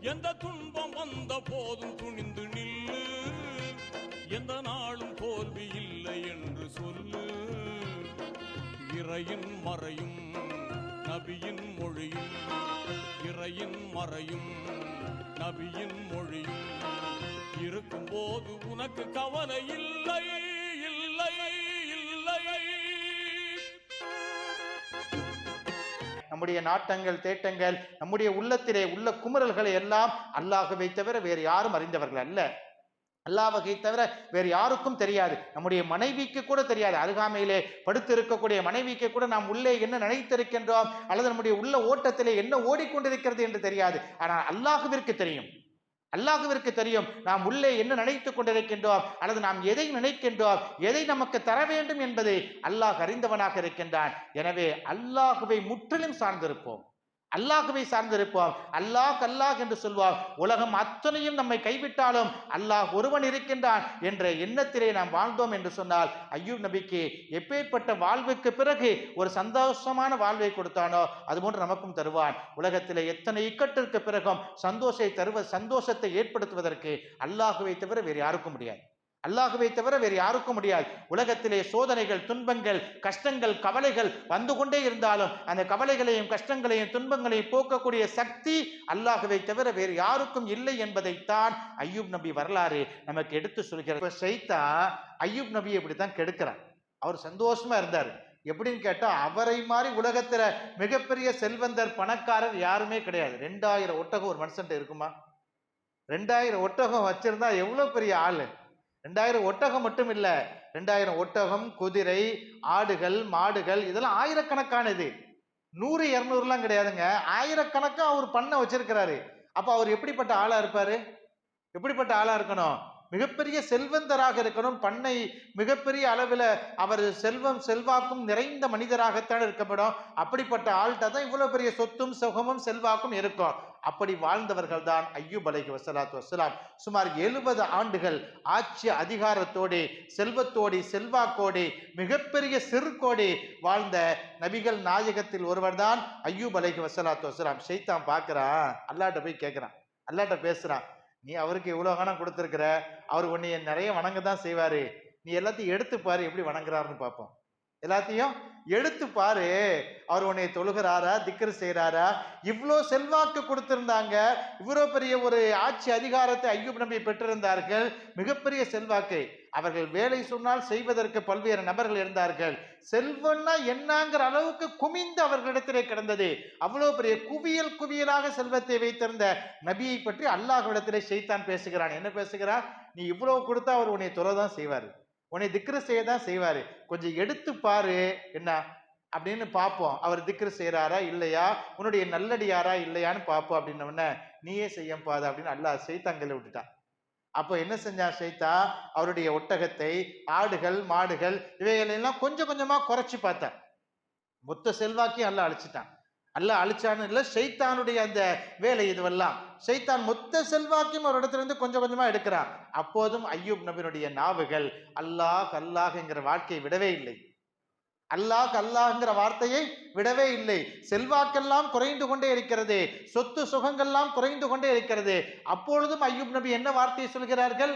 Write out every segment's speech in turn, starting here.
எந்த துன்பம் வந்த போதும் துணிந்து நில்லு. எந்த நாளும் தோல்வி இல்லை என்று சொல்லு. இறையின் மறையும் நபியின் மொழியும் இறையின் மறையும் நபியின் மொழியும். இருக்கும்போது உனக்கு கவலை இல்லை இல்லை. இல்லை நம்முடைய நாட்டங்கள் தேட்டங்கள் நம்முடைய உள்ளத்திலே உள்ள குமுறல்களை எல்லாம் அல்லாஹுவை தவிர வேறு யாரும் அறிந்தவர்கள் அல்ல. அல்லாஹை தவிர வேறு யாருக்கும் தெரியாது. நம்முடைய மனைவிக்கு கூட தெரியாது. அருகாமையிலே படுத்து இருக்கக்கூடிய மனைவிக்கு கூட நாம் உள்ளே என்ன நினைத்திருக்கின்றோம்? அல்லது நம்முடைய உள்ள ஓட்டத்திலே என்ன ஓடிக்கொண்டிருக்கிறது என்று தெரியாது. ஆனால் அல்லாஹுவிற்கு தெரியும். அல்லாஹுவிற்கு தெரியும் நாம் உள்ளே என்ன நினைத்துக் கொண்டிருக்கின்றோம் அல்லது நாம் எதை நினைக்கின்றோம் எதை நமக்கு தர வேண்டும் என்பதை அல்லாஹ் அறிந்தவனாக இருக்கின்றான். எனவே அல்லாஹுவை முற்றிலும் சார்ந்திருப்போம். அல்லாஹுவை சார்ந்திருப்போம் அல்லாஹ் அல்லாஹ் என்று சொல்வார் உலகம் அத்தனையும் நம்மை கைவிட்டாலும் அல்லாஹ் ஒருவன் இருக்கின்றான் என்ற எண்ணத்திலே நாம் வாழ்ந்தோம் என்று சொன்னால் ஐயூப் நபிக்கு எப்பேற்பட்ட வாழ்வுக்கு பிறகு ஒரு சந்தோஷமான வாழ்வை கொடுத்தானோ அதுபோன்று நமக்கும் தருவான். உலகத்தில் எத்தனை இக்கட்டிற்கு பிறகும் சந்தோஷத்தை தருவ சந்தோஷத்தை ஏற்படுத்துவதற்கு அல்லாஹுவை தவிர வேறு யாருக்கும் முடியாது. அல்லாஹுவை தவிர வேறு யாருக்கும் முடியாது. உலகத்திலே சோதனைகள் துன்பங்கள் கஷ்டங்கள் கவலைகள் வந்து கொண்டே இருந்தாலும் அந்த கவலைகளையும் கஷ்டங்களையும் துன்பங்களையும் போக்கக்கூடிய சக்தி அல்லாஹுவை தவிர வேறு யாருக்கும் இல்லை என்பதைத்தான் ஐயூப் நபி வரலாறு நமக்கு எடுத்து சொல்கிறார் இப்ப ஷைத்தா ஐயூப் நபி இப்படித்தான் கெடுக்கிறார் அவர் சந்தோஷமா இருந்தார். எப்படின்னு கேட்டால் அவரை மாதிரி உலகத்தில் மிகப்பெரிய செல்வந்தர் பணக்காரர் யாருமே கிடையாது. ரெண்டாயிரம் ஒட்டகம் ஒரு மனுஷன்ட்ட இருக்குமா? ரெண்டாயிரம் ஒட்டகம் வச்சிருந்தா எவ்வளோ பெரிய ஆள்? ரெண்டாயிரம் ஒட்டகம் மட்டும் இல்லை ரெண்டாயிரம் ஒட்டகம் குதிரை ஆடுகள் மாடுகள் இதெல்லாம் ஆயிரக்கணக்கானது. நூறு இரநூறுலாம் கிடையாதுங்க. ஆயிரக்கணக்காக அவர் பண்ண வச்சிருக்கிறாரு. அப்போ அவர் எப்படிப்பட்ட ஆளாக இருப்பார்? எப்படிப்பட்ட ஆளாக இருக்கணும்? மிகப்பெரிய செல்வந்தராக இருக்கணும். பண்ணை மிகப்பெரிய அளவில் அவர் செல்வம் செல்வாக்கும் நிறைந்த மனிதராகத்தான் இருக்கப்படும். அப்படிப்பட்ட ஆள்கிட்ட தான் இவ்வளோ பெரிய சொத்தும் சுகமும் செல்வாக்கும் இருக்கும். அப்படி வாழ்ந்தவர்கள் தான் ஐயூப் அலைஹி வசலாத்து வசலாம் சுமார் எழுபது ஆண்டுகள் ஆட்சி அதிகாரத்தோடு செல்வத்தோடு செல்வாக்கோடு மிகப்பெரிய சிறுகோடி வாழ்ந்த நபிகள் நாயகத்தில் ஒருவர் தான் ஐயூப் அலைஹி வசலாத்து வசலாம் ஷைத்தான் பார்க்குறான். அல்லாட்ட போய் கேட்குறான். அல்லாட்ட பேசுகிறான் நீ அவருக்கு இவ்வளோ கணம் கொடுத்துருக்குற? அவர் உன்னைய நிறைய வணங்க தான் செய்வார். நீ எல்லாத்தையும் எடுத்து பாரு எப்படி வணங்குறாருன்னு பார்ப்போம். எல்லாத்தையும் எடுத்து பாரு. அவர் உன்னை தொழுகிறாரா திக்கர் செய்கிறாரா இவ்வளோ செல்வாக்கு கொடுத்திருந்தாங்க. இவ்வளோ பெரிய ஒரு ஆட்சி அதிகாரத்தை ஐயூப் நம்பி பெற்றிருந்தார்கள். மிகப்பெரிய செல்வாக்கு. அவர்கள் வேலை சொன்னால் செய்வதற்கு பல்வேறு நபர்கள் இருந்தார்கள். செல்வன்னா என்னங்கிற அளவுக்கு குமிந்து அவர்களிடத்திலே கிடந்தது. அவ்வளோ பெரிய குவியல் குவியலாக செல்வத்தை வைத்திருந்த நபியை பற்றி அல்லாஹ்விடத்திலே செய்தான் பேசுகிறான். என்ன பேசுகிறான் நீ இவ்வளவு கொடுத்தா அவர் உன்னை தொலை தான் செய்வார். உன்னை திக்ரு செய்ய தான் செய்வார். கொஞ்சம் எடுத்து பாரு. என்ன? அப்படின்னு பார்ப்போம். அவர் திக்ரு செய்கிறாரா இல்லையா? உன்னுடைய நல்லடியாரா இல்லையான்னு பார்ப்போம் அப்படின்ன உடனே நீயே செய்யப்பாது அப்படின்னு அல்லாஹ் செய்தாங்களை விட்டுட்டான். அப்போ என்ன செஞ்சா சைத்தா? அவருடைய ஒட்டகத்தை ஆடுகள் மாடுகள் இவைகளெல்லாம் கொஞ்சம் கொஞ்சமாக குறைச்சி பார்த்தார். மொத்த செல்வாக்கையும் அல்லாஹ் அழிச்சிட்டான். அல்லாஹ் அழிச்சான்னு இல்லை சைத்தானுடைய அந்த வேலை இதுவெல்லாம். சைத்தான் மொத்த செல்வாக்கையும் ஒரு இடத்துல இருந்து கொஞ்சம் கொஞ்சமாக எடுக்கிறான். அப்போதும் ஐயூப் நபினுடைய நாவுகள் அல்லாஹ் அல்லாஹ்ங்கிற வாழ்க்கையை விடவே இல்லை. அல்லாஹ் அல்லாஹ்ங்கிற வார்த்தையை விடவே இல்லை. செல்வாக்கெல்லாம் குறைந்து கொண்டே இருக்கிறது. சொத்து சுகங்கள்லாம் குறைந்து கொண்டே இருக்கிறது. அப்பொழுதும் ஐயூப் நபி என்ன வார்த்தையை சொல்கிறார்கள்?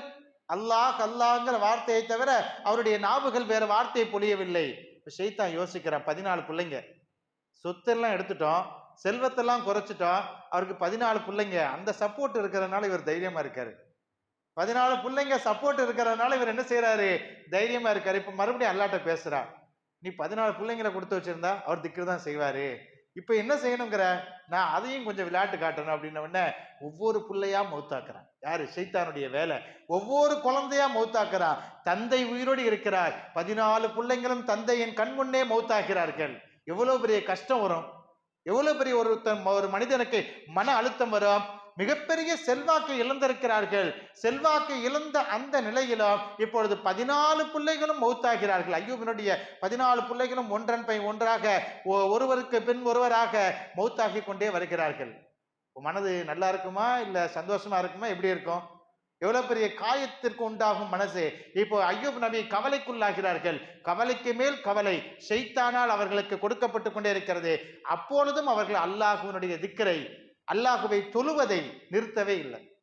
அல்லாஹ் அல்லாஹ்ங்கிற வார்த்தையை தவிர அவருடைய நாவுகள் வேற வார்த்தையை பொழியவில்லை. இப்ப ஷைத்தான் யோசிக்கிறான் பதினாலு பிள்ளைங்க. சொத்தெல்லாம் எடுத்துட்டோம் செல்வத்தெல்லாம் குறைச்சிட்டோம் அவருக்கு பதினாலு பிள்ளைங்க. அந்த சப்போர்ட் இருக்கிறதுனால இவர் தைரியமா இருக்காரு. பதினாலு பிள்ளைங்க சப்போர்ட் இருக்கிறதுனால இவர் என்ன செய்யறாரு தைரியமா இருக்காரு. இப்ப மறுபடியும் அல்லாட்ட பேசுறா. நீ பதினாலு பிள்ளைங்களை கொடுத்து வச்சிருந்தா அவர் திக்கு தான் செய்வாரு. இப்போ என்ன செய்யணுங்கிற? நான் அதையும் கொஞ்சம் விளையாட்டு காட்டணும் அப்படின்ன உடனே ஒவ்வொரு பிள்ளையா மௌத்தாக்குறான். யாரு? சைத்தானுடைய வேலை. ஒவ்வொரு குழந்தையா மௌத்தாக்குறான். தந்தை உயிரோடு இருக்கிறார். பதினாலு பிள்ளைங்களும் தந்தையின் கண் முன்னே மௌத்தாகிறார்கள். எவ்வளவு பெரிய கஷ்டம் வரும். எவ்வளவு பெரிய ஒரு ஒரு மனிதனுக்கு மன அழுத்தம் வரும். மிகப்பெரிய செல்வாக்கை இழந்திருக்கிறார்கள். செல்வாக்கை இழந்த அந்த நிலையிலும் இப்பொழுது பதினாலு பிள்ளைகளும் மௌத்தாகிறார்கள். ஐயூபினுடைய பதினாலு பிள்ளைகளும் ஒன்றன் பை ஒன்றாக ஒருவருக்கு பின் ஒருவராக மௌத்தாகி கொண்டே வருகிறார்கள். மனது நல்லா இருக்குமா? இல்லை சந்தோஷமா இருக்குமா? எப்படி இருக்கும்? எவ்வளோ பெரிய காயத்திற்கு உண்டாகும் மனசு. இப்போ ஐயூப் நபி கவலைக்குள்ளாகிறார்கள். கவலைக்கு மேல் கவலை செய்தானால் அவர்களுக்கு கொடுக்கப்பட்டு கொண்டே இருக்கிறது. அப்பொழுதும் அவர்கள் அல்லாஹுவினுடைய திக்கரை அல்லாஹுவை தொழுவதை நிறுத்தவே இல்லை.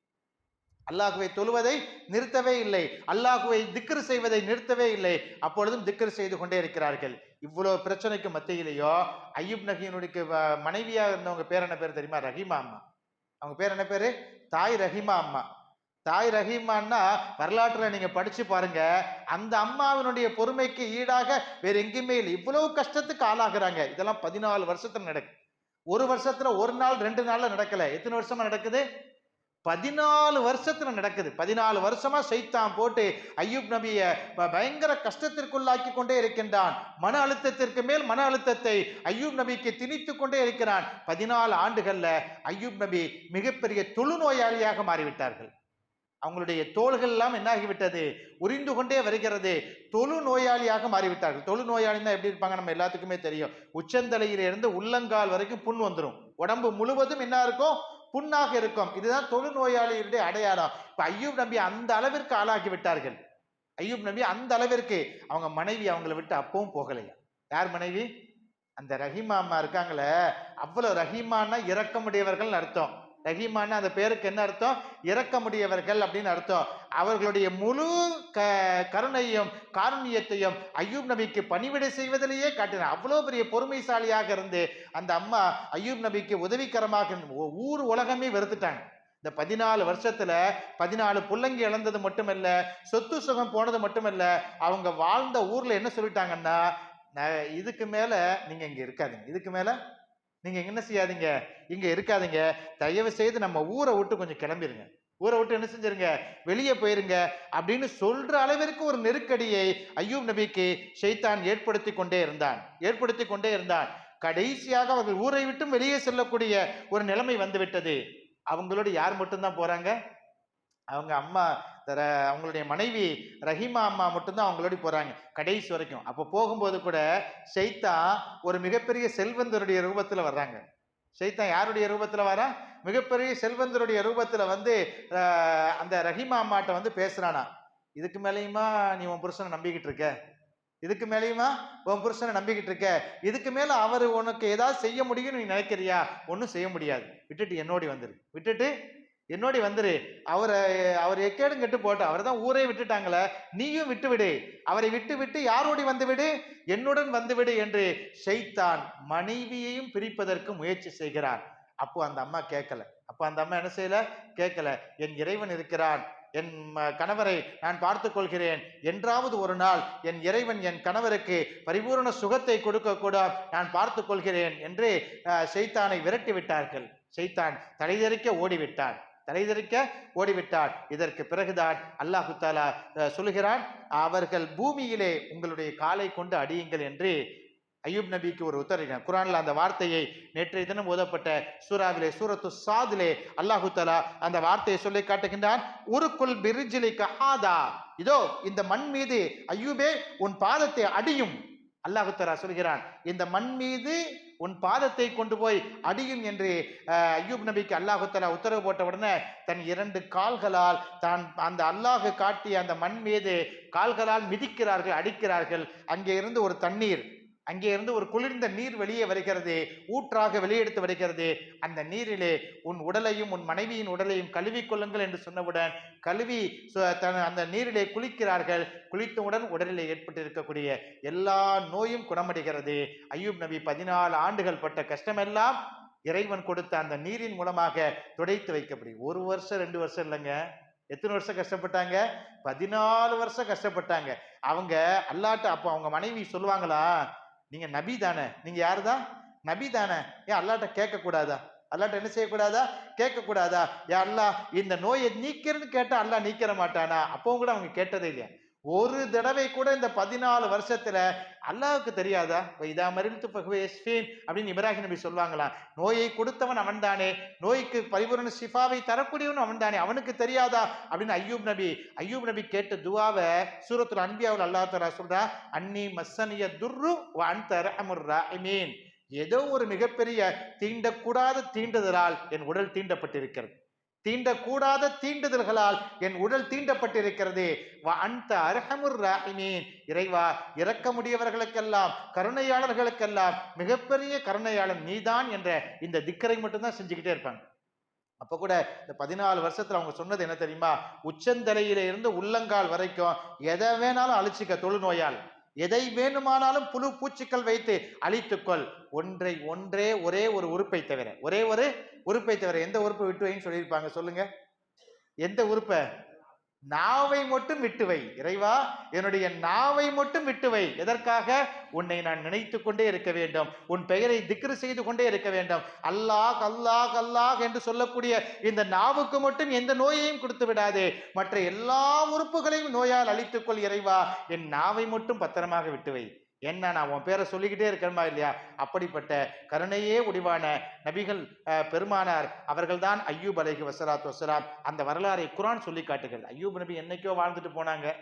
அல்லாஹுவை தொழுவதை நிறுத்தவே இல்லை. அல்லாஹுவை திக்ரு செய்வதை நிறுத்தவே இல்லை. அப்பொழுதும் திக்ரு செய்து கொண்டே இருக்கிறார்கள். இவ்வளோ பிரச்சனைக்கு மத்தியிலேயோ ஐயூப் நகியனுடைய வ- இருந்தவங்க பேர் என்ன பேர் தெரியுமா? ரஹீமா அம்மா. அவங்க பேர் என்ன பேர்? தாய் ரஹீமா அம்மா. தாய் ரஹீமான்னா வரலாற்றில் நீங்கள் படித்து பாருங்க அந்த அம்மாவினுடைய பொறுமைக்கு ஈடாக வேற எங்கேயுமே இல்லை. இவ்வளவு கஷ்டத்துக்கு ஆளாகிறாங்க. இதெல்லாம் பதினாலு வருஷத்தில் நடக்கும் ஒரு வருஷத்துல ஒரு நாள் ரெண்டு நாள்ல நடக்கல. எத்தனை வருஷமா நடக்குது? பதினாலு வருஷத்துல நடக்குது. பதினாலு வருஷமா சைத்தான் போட்டு ஐயூப் நபிய ப- பயங்கர கஷ்டத்திற்குள்ளாக்கி கொண்டே இருக்கின்றான். மன அழுத்தத்திற்கு மேல் மன அழுத்தத்தை ஐயூப் நபிக்கு திணித்து கொண்டே இருக்கிறான். பதினாலு ஆண்டுகள்ல ஐயூப் நபி மிகப்பெரிய தொழுநோயாளியாக மாறிவிட்டார்கள். அவங்களுடைய தோள்கள் எல்லாம் என்ன ஆகிவிட்டது? உரிந்து கொண்டே வருகிறது. தொழு நோயாளியாக மாறிவிட்டார்கள். தொழு நோயாளின்னா எப்படி இருப்பாங்க? நம்ம எல்லாத்துக்குமே தெரியும். உச்சந்தலையிலிருந்து உள்ளங்கால் வரைக்கும் புண் வந்துடும் உடம்பு முழுவதும் என்ன இருக்கும்? புண்ணாக இருக்கும். இதுதான் தொழு நோயாளியுடைய அடையாளம். இப்ப ஐயூப் நம்பி அந்த அளவிற்கு ஆளாகி விட்டார்கள் ஐயூப் நம்பி அந்த அளவிற்கு அவங்க மனைவி அவங்கள விட்டு அப்பவும் போகலையா? யார் மனைவி? அந்த ரஹீமா அம்மா இருக்காங்களே. அவ்வளவு ரஹீமான்னா இறக்கமுடையவர்கள் அர்த்தம். ரஹீமான அந்த பேருக்கு என்ன அர்த்தம்? இறக்கமுடையவர்கள் அப்படின்னு அர்த்தம். அவர்களுடைய முழு க கருணையும் காரணியத்தையும் ஐயூப் நபிக்கு பணிவிடை செய்வதிலேயே காட்டினார் அவ்வளோ பெரிய பொறுமைசாலியாக இருந்து அந்த அம்மா ஐயூப் நபிக்கு உதவிகரமாக இருந்து- ஊர் உலகமே வெறுத்துட்டாங்க. இந்த பதினாலு வருஷத்துல பதினாலு புள்ளங்கி இழந்தது மட்டுமல்ல சொத்து சுகம் போனது மட்டுமல்ல அவங்க வாழ்ந்த ஊர்ல என்ன சொல்லிட்டாங்கன்னா இதுக்கு மேல நீங்க இங்க இருக்காதுங்க. இதுக்கு மேல நீங்கள் என்ன செய்யாதீங்க? இங்கே இருக்காதீங்க. தயவு செய்து நம்ம ஊரை விட்டு கொஞ்சம் கிளம்பிருங்க. ஊரை விட்டு என்ன செஞ்சிருங்க? வெளியே போயிருங்க அப்படின்னு சொல்ற அளவிற்கு ஒரு நெருக்கடியை ஐயூப் நபிக்கு ஷைத்தான் ஏற்படுத்தி கொண்டே இருந்தான். ஏற்படுத்தி கொண்டே இருந்தான். கடைசியாக அவர்கள் ஊரை விட்டும் வெளியே செல்லக்கூடிய ஒரு நிலைமை வந்துவிட்டது. அவங்களோட யார் மட்டும்தான் போறாங்க? அவங்க அம்மா அவங்களுடைய மனைவி ரஹீமா அம்மா மட்டும்தான் அவங்களோட போகிறாங்க கடைசி வரைக்கும். அப்போ போகும்போது கூட ஷைத்தான் ஒரு மிகப்பெரிய செல்வந்தருடைய ரூபத்தில் வர்றாங்க. ஷைத்தா யாருடைய ரூபத்தில் வரா? மிகப்பெரிய செல்வந்தருடைய ரூபத்தில் வந்து அந்த ரஹீமா அம்மாட்ட வந்து பேசுகிறானா இதுக்கு மேலேயுமா நீ உன் புருஷனை நம்பிக்கிட்டு இருக்க? இதுக்கு மேலேயுமா உன் புருஷனை நம்பிக்கிட்டு இருக்க? இதுக்கு மேலே அவர் உனக்கு ஏதாவது செய்ய முடியும்னு நீ நினைக்கிறியா? ஒன்றும் செய்ய முடியாது. விட்டுட்டு என்னோடி வந்துரு. விட்டுட்டு என்னோடி வந்துரு. அவரை அவர் எக்கேடும் கெட்டு போட்டு அவர் தான் ஊரே விட்டுட்டாங்களே நீயும் விட்டு விடு அவரை விட்டு விட்டு யாரோடி வந்து விடு? என்னுடன் வந்து விடு என்று ஷைத்தான் மனைவியையும் பிரிப்பதற்கு முயற்சி செய்கிறான். அப்போ அந்த அம்மா கேட்கல. அப்போ அந்த அம்மா என்ன செய்யல? கேட்கல. என் இறைவன் இருக்கிறான். என் ம- கணவரை நான் பார்த்து கொள்கிறேன். என்றாவது ஒரு நாள் என் இறைவன் என் கணவருக்கு பரிபூரண சுகத்தை கொடுக்க கூட நான் பார்த்து கொள்கிறேன் என்று செய்தானை விரட்டி விட்டார்கள். செய்தான் தலைதெறிக்க ஓடிவிட்டான். தலைதெறிக்க ஓடிவிட்டான். இதற்கு பிறகுதான் அல்லாஹு தாலா சொல்கிறான் சொல்லுகிறான் அவர்கள் பூமியிலே உங்களுடைய காலை கொண்டு அடியுங்கள் என்று ஐயூப் நபிக்கு ஒரு உத்தரவினார் குரான்ல அந்த வார்த்தையை நேற்றைய தினம் ஓதப்பட்ட சூறாவிலே சூரத்து சாதிலே அல்லாஹு தலா அந்த வார்த்தையை சொல்லி காட்டுகின்றான். உருக்குள் பிரிஜிலி கஹாதா இதோ இந்த மண் மீது ஐயூபே உன் பாதத்தை அடியும். அல்லாஹு தலா சொல்கிறான் இந்த மண் மீது உன் பாதத்தை கொண்டு போய் அடியும் என்று ஐயூப் நபிக்கு அல்லாஹு உத்தரவு போட்ட உடனே தன் இரண்டு கால்களால் தான் அந்த அல்லாஹு காட்டிய அந்த மண் மீது கால்களால் மிதிக்கிறார்கள் அடிக்கிறார்கள். அங்கே இருந்து ஒரு தண்ணீர் அங்கே இருந்து ஒரு குளிர்ந்த நீர் வெளியே வருகிறது ஊற்றாக வெளியெடுத்து வருகிறது அந்த நீரிலே உன் உடலையும் உன் மனைவியின் உடலையும் கழுவி கொள்ளுங்கள் என்று சொன்னவுடன் கழுவி தன் அந்த நீரிலே குளிக்கிறார்கள். குளித்தவுடன் உடலிலே ஏற்பட்டிருக்கக்கூடிய எல்லா நோயும் குணமடைகிறது. ஐயூப் நபி பதினாலு ஆண்டுகள் பட்ட கஷ்டமெல்லாம் இறைவன் கொடுத்த அந்த நீரின் மூலமாக துடைத்து வைக்கப்படும் ஒரு வருஷம் ரெண்டு வருஷம் இல்லைங்க. எத்தனை வருஷம் கஷ்டப்பட்டாங்க? பதினாலு வருஷம் கஷ்டப்பட்டாங்க. அவங்க அல்லாட்ட அப்போ அவங்க மனைவி சொல்லுவாங்களா? நீங்க நபி தானே? நீங்க யாருதான் நபி தானே. ஏன் அல்லாட்ட கேட்கக்கூடாதா? அல்லாட்ட என்ன செய்யக்கூடாதா? கேட்கக்கூடாதா? ஏன் அல்லாஹ் இந்த நோயை நீக்கிறன்னு கேட்டால் அல்லாஹ் நீக்கிற மாட்டானா? அப்பவும் கூட அவங்க கேட்டதே இல்லையா? ஒரு தடவை கூட இந்த பதினாலு வருஷத்துல அல்லாவுக்கு தெரியாதா? இதா மறித்து பகுவேஸ்பீன் அப்படின்னு இப்ராஹிம் நபி சொல்லுவாங்களா? நோயை கொடுத்தவன் அவன்தானே. நோய்க்கு பரிபூரண சிஃபாவை தரக்கூடியவன் அவன்தானே. அவனுக்கு தெரியாதா? அப்படின்னு ஐயூப் நபி ஐயூப் நபி கேட்ட துவாவை சூரத்துல அன்பியாவில் அல்லாஹ் தரா சொல்றா அன்னி மஸ்ஸனிய துர்ரு வ அமுர்ரா ஐ மீன் ஏதோ ஒரு மிகப்பெரிய தீண்டக்கூடாத தீண்டுதலால் என் உடல் தீண்டப்பட்டிருக்கிறது. தீண்டக்கூடாத தீண்டுதல்களால் என் உடல் தீண்டப்பட்டிருக்கிறது. அந்த அர்ஹமுர் ராஹிமீன். இறைவா இறக்க முடியவர்களுக்கெல்லாம் கருணையாளர்களுக்கெல்லாம் மிகப்பெரிய கருணையாளன் நீதான் என்ற இந்த திக்கரை மட்டும்தான் செஞ்சுக்கிட்டே இருப்பாங்க. அப்போ கூட இந்த பதினாலு வருஷத்தில் அவங்க சொன்னது என்ன தெரியுமா? உச்சந்தலையில இருந்து உள்ளங்கால் வரைக்கும் எதை வேணாலும் அழிச்சிக்க தொழுநோயால். எதை வேணுமானாலும் புழு பூச்சிகள் வைத்து அழித்துக்கொள். ஒன்றை ஒன்றே ஒரே ஒரு உறுப்பை தவிர ஒரே ஒரு உறுப்பை தவிர எந்த உறுப்பை விட்டு வைன்னு சொல்லியிருப்பாங்க சொல்லுங்க. எந்த உறுப்பை? நாவை மட்டும் விட்டுவை இறைவா என்னுடைய நாவை மட்டும் விட்டுவை எதற்காக? உன்னை நான் நினைத்து கொண்டே இருக்க வேண்டும். உன் பெயரை திக்ரு செய்து கொண்டே இருக்க வேண்டும். அல்லாஹ் அல்லாஹ் அல்லாஹ் என்று சொல்லக்கூடிய இந்த நாவுக்கு மட்டும் எந்த நோயையும் கொடுத்து விடாதே. மற்ற எல்லா உறுப்புகளையும் நோயால் அழித்துக்கொள் இறைவா. என் நாவை மட்டும் பத்திரமாக விட்டுவை என்ன நான் உன் பேரை சொல்லிக்கிட்டே இருக்கிறமா இல்லையா? அப்படிப்பட்ட கருணையே உடிவான நபிகள் பெருமானார் அவர்கள்தான் ஐயூப் அலைஹி வசலாத்து வசலாம் அந்த வரலாறை குரான் சொல்லி காட்டுகிறது. ஐயூப் நபி என்னைக்கோ வாழ்ந்துட்டு போனாங்க.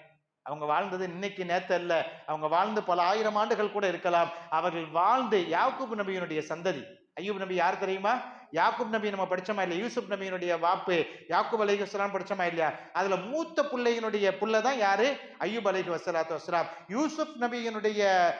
அவங்க வாழ்ந்தது இன்னைக்கு நேத்து அல்ல. அவங்க வாழ்ந்து பல ஆயிரம் ஆண்டுகள் கூட இருக்கலாம். அவர்கள் வாழ்ந்து யாக்கூப் நபியினுடைய சந்ததி. ஐயூப் நபி யார் தெரியுமா? யாக்குப் நபி நம்ம படிச்சோமா இல்லையா? யூசுப் நபியினுடைய வாப்பு. யாக்குப் அலைஹி வஸலாம் படிச்சோமா இல்லையா? அதில் மூத்த பிள்ளையினுடைய புள்ள தான் யாரு? ஐயூப் அலைஹி வஸலாத்து வஸலாம். யூசுப் நபியினுடைய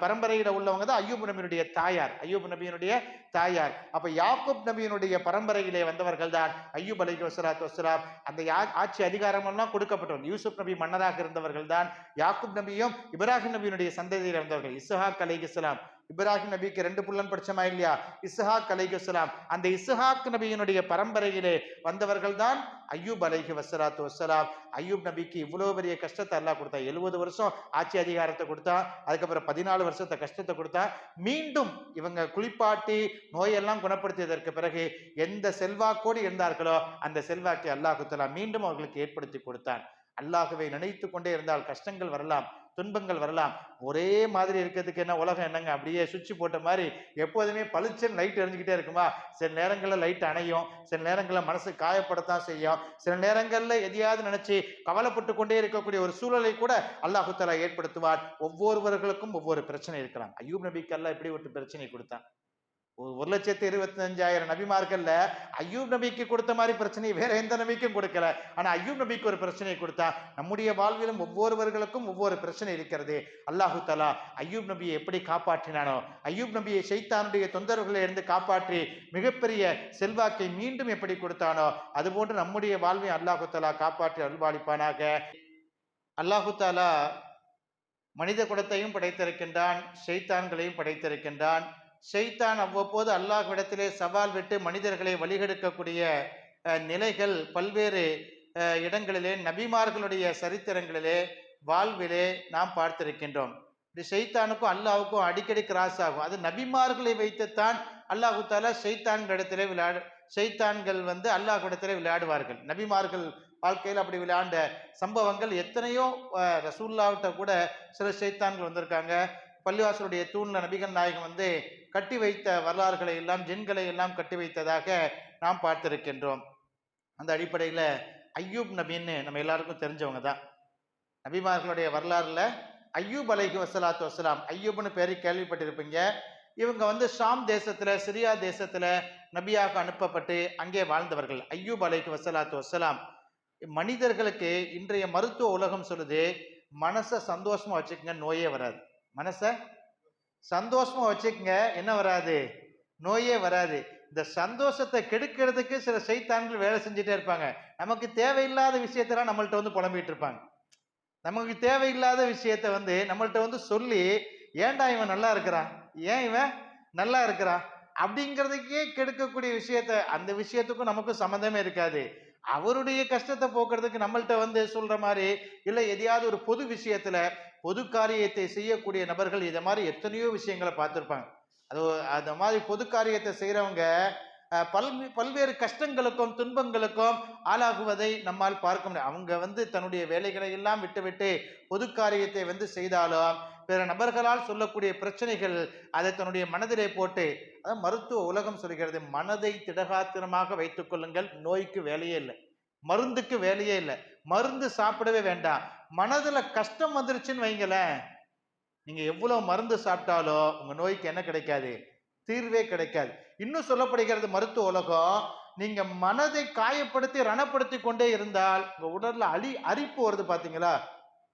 பரம்பரையில் உள்ளவங்க தான் ஐயூப் நபியினுடைய தாயார். ஐயூப் நபியினுடைய தாயார். அப்போ யாக்குப் நபியினுடைய பரம்பரையிலே வந்தவர்கள் தான் ஐயூப் அலைஹி வஸலாத்து வஸலாம். அந்த யா- ஆட்சி அதிகாரம் எல்லாம் கொடுக்கப்பட்டவர்கள் யூசுப் நபி மன்னராக இருந்தவர்கள் தான் யாக்குப் நபியும் இப்ராஹிம் நபியினுடைய சந்ததியில் இருந்தவர்கள். இஸ்ஹாக் அலைஹிஸ்ஸலாம் இப்ராஹிம் நபிக்கு ரெண்டு புள்ளன் படிச்சமா இல்லையா? இஸ்ஹாக் அலைஹிஸ்ஸலாம் அந்த இஸ்ஹாக் நபியினுடைய பரம்பரையிலே வந்தவர்கள் தான் ஐயூப் அலைஹி வஸ்ஸலாத்து வசலாம் ஐயூப் நபிக்கு இவ்வளவு பெரிய கஷ்டத்தை அல்லாஹ் கொடுத்தா. எழுபது வருஷம் ஆட்சி அதிகாரத்தை கொடுத்தா அதுக்கப்புறம் பதினாலு வருஷத்தை கஷ்டத்தை கொடுத்தா மீண்டும் இவங்க குளிப்பாட்டி நோயெல்லாம் குணப்படுத்தியதற்கு பிறகு எந்த செல்வாக்கோடு இருந்தார்களோ அந்த செல்வாக்கை அல்லாஹு மீண்டும் அவர்களுக்கு ஏற்படுத்தி கொடுத்தான். அல்லாஹுவை நினைத்து கொண்டே இருந்தால் கஷ்டங்கள் வரலாம். துன்பங்கள் வரலாம். ஒரே மாதிரி இருக்கிறதுக்கு என்ன உலகம் என்னங்க? அப்படியே சுவிட்ச் போட்ட மாதிரி எப்போதுமே பளிச்சுன்னு லைட் எரிஞ்சுக்கிட்டே இருக்குமா? சில நேரங்களில் லைட் அணையும். சில நேரங்களில் மனசு காயப்படத்தான் செய்யும். சில நேரங்களில் எதையாவது நினைச்சு கவலைப்பட்டு கொண்டே இருக்கக்கூடிய ஒரு சூழலை கூட அல்லாஹுத்தலா ஏற்படுத்துவார். ஒவ்வொருவர்களுக்கும் ஒவ்வொரு பிரச்சனை இருக்கலாம். ஐயூப் நபிக்கெல்லாம் இப்படி ஒரு பிரச்சனை கொடுத்தான். ஒரு லட்சத்தி இருபத்தி இருபத்தஞ்சாயிரம் நபிமார்கள்ல ஐயூப் நபிக்கு கொடுத்த மாதிரி பிரச்சனை வேற எந்த நபிக்கும் கொடுக்கல. ஆனா ஐயூப் நபிக்கு ஒரு பிரச்சனையை கொடுத்தா நம்முடைய வாழ்விலும் ஒவ்வொருவர்களுக்கும் ஒவ்வொரு பிரச்சனை இருக்கிறது. அல்லாஹு தலா ஐயூப் நபியை எப்படி காப்பாற்றினானோ ஐயூப் நபியை சைத்தானுடைய தொந்தரவுகளில் இருந்து காப்பாற்றி மிகப்பெரிய செல்வாக்கை மீண்டும் எப்படி கொடுத்தானோ அதுபோன்று நம்முடைய வாழ்வை அல்லாஹு தலா காப்பாற்றி அருள்பாலிப்பானாக அல்லாஹு தாலா மனித குலத்தையும் படைத்திருக்கின்றான் ஷைத்தான்களையும் படைத்திருக்கின்றான். ஷெய்தான் அவ்வப்போது அல்லாஹ்விடத்திலே சவால் விட்டு மனிதர்களை வழிகெடுக்கக்கூடிய நிலைகள் பல்வேறு இடங்களிலே நபிமார்களுடைய சரித்திரங்களிலே வாழ்விலே நாம் பார்த்திருக்கின்றோம். இப்படி ஷெய்தானுக்கும் அல்லாவுக்கும் அடிக்கடி கிராஸ் ஆகும். அது நபிமார்களை வைத்துத்தான் அல்லாஹு தாலா ஷைத்தான்களிடத்திலே விளையாடு ஷெய்தான்கள் வந்து அல்லாஹ்விடத்திலே விளையாடுவார்கள். நபிமார்கள் வாழ்க்கையில் அப்படி விளையாண்ட சம்பவங்கள் எத்தனையோ ரசூல்லாவிட்ட கூட சில ஷைத்தான்கள் வந்திருக்காங்க. பள்ளிவாசலுடைய தூணில் நபிகள் நாயகம் வந்து கட்டி வைத்த வரலாறுகளை எல்லாம் ஜின்களை எல்லாம் கட்டி வைத்ததாக நாம் பார்த்திருக்கின்றோம். அந்த அடிப்படையில் ஐயூப் நபின்னு நம்ம எல்லாருக்கும் தெரிஞ்சவங்க தான். நபிமார்களுடைய வரலாறுல ஐயூப் அலைஹி வசலாத்து வசலாம் ஐயூப்னு பேர் கேள்விப்பட்டிருப்பீங்க. இவங்க வந்து ஷாம் தேசத்தில் சிரியா தேசத்தில் நபியாக அனுப்பப்பட்டு அங்கே வாழ்ந்தவர்கள். ஐயூப் அலைஹி வசலாத்து வசலாம் மனிதர்களுக்கு இன்றைய மருத்துவ உலகம் சொல்லுது மனசை சந்தோஷமாக வச்சுக்கோங்க நோயே வராது. மனசை சந்தோஷமா வச்சுக்கங்க. என்ன வராது? நோயே வராது. இந்த சந்தோஷத்தை கெடுக்கிறதுக்கு சில செய்தான்கள் வேலை செஞ்சுட்டே இருப்பாங்க. நமக்கு தேவையில்லாத விஷயத்தெல்லாம் நம்மள்ட்ட வந்து புலம்பிட்டு இருப்பாங்க. நமக்கு தேவையில்லாத விஷயத்த வந்து நம்மள்ட்ட வந்து சொல்லி ஏன்டா இவன் நல்லா இருக்கிறான்? ஏன் இவன் நல்லா இருக்கிறான்? அப்படிங்கிறதுக்கே கெடுக்கக்கூடிய விஷயத்த அந்த விஷயத்துக்கும் நமக்கும் சம்மந்தமே இருக்காது. அவருடைய கஷ்டத்தை போக்குறதுக்கு நம்மள்கிட்ட வந்து சொல்ற மாதிரி இல்லை எதையாவது ஒரு பொது விஷயத்துல பொது காரியத்தை செய்யக்கூடிய நபர்கள் இதை மாதிரி எத்தனையோ விஷயங்களை பார்த்துருப்பாங்க. அது அந்த மாதிரி பொது காரியத்தை செய்கிறவங்க பல் பல்வேறு கஷ்டங்களுக்கும் துன்பங்களுக்கும் ஆளாகுவதை நம்மால் பார்க்க முடியும். அவங்க வந்து தன்னுடைய வேலைகளை எல்லாம் விட்டுவிட்டு பொது காரியத்தை வந்து செய்தாலும் பிற நபர்களால் சொல்லக்கூடிய பிரச்சனைகள் அதை தன்னுடைய மனதிலே போட்டு அதான் மருத்துவ உலகம் சொல்கிறது மனதை திடகாத்திரமாக வைத்துக் கொள்ளுங்கள் நோய்க்கு வேலையே இல்லை. மருந்துக்கு வேலையே இல்லை. மருந்து சாப்பிடவே வேண்டாம். மனதில் கஷ்டம் வந்துருச்சுன்னு வைங்களேன். நீங்கள் எவ்வளோ மருந்து சாப்பிட்டாலோ உங்கள் நோய்க்கு என்ன கிடைக்காது? தீர்வே கிடைக்காது. இன்னும் சொல்லப்படுகிறது மருத்துவ உலகம் நீங்க மனதை காயப்படுத்தி ரணப்படுத்தி கொண்டே இருந்தால் உங்க உடல்ல அழி அரிப்பு வருது பாத்தீங்களா?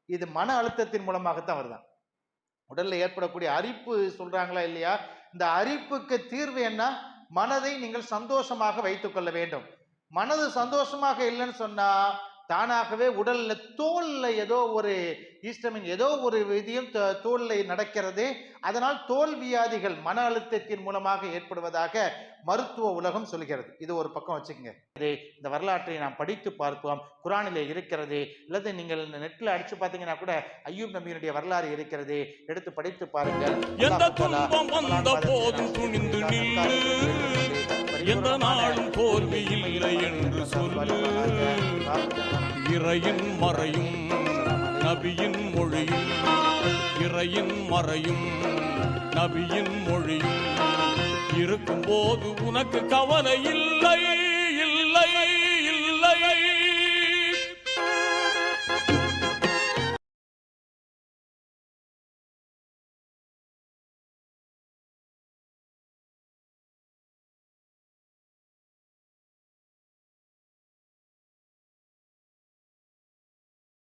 இது மன அழுத்தத்தின் மூலமாகத்தான் வருதான் உடல்ல ஏற்படக்கூடிய அரிப்பு சொல்றாங்களா இல்லையா? இந்த அரிப்புக்கு தீர்வு என்ன? மனதை நீங்கள் சந்தோஷமாக வைத்துக்கொள்ள வேண்டும். மனது சந்தோஷமாக இல்லைன்னு சொன்னா தானாகவே உடல்ல தோல்ல ஏதோ ஒரு ஈஸ்டமின் ஏதோ ஒரு விதியும் தோல்ல நடக்கிறது அதனால் தோல் வியாதிகள் மன அழுத்தத்தின் மூலமாக ஏற்படுவதாக மருத்துவ உலகம் சொல்கிறது. இது ஒரு பக்கம் வச்சுக்கோங்க. இது இந்த வரலாற்றை நாம் படித்து பார்ப்போம். குரானிலே இருக்கிறது. அல்லது நீங்கள் நெட்ல அடிச்சு பார்த்தீங்கன்னா கூட ஐயூப் நபியினுடைய வரலாறு இருக்கிறது. எடுத்து படித்து பாருங்கள். எந்த நாளும் தோல்வி இல்லை என்று சொல்லு. இறையின் மறையும் நபியின் மொழியும் இறையின் மறையும் நபியின் மொழியும். இருக்கும்போது உனக்கு கவலை இல்லை.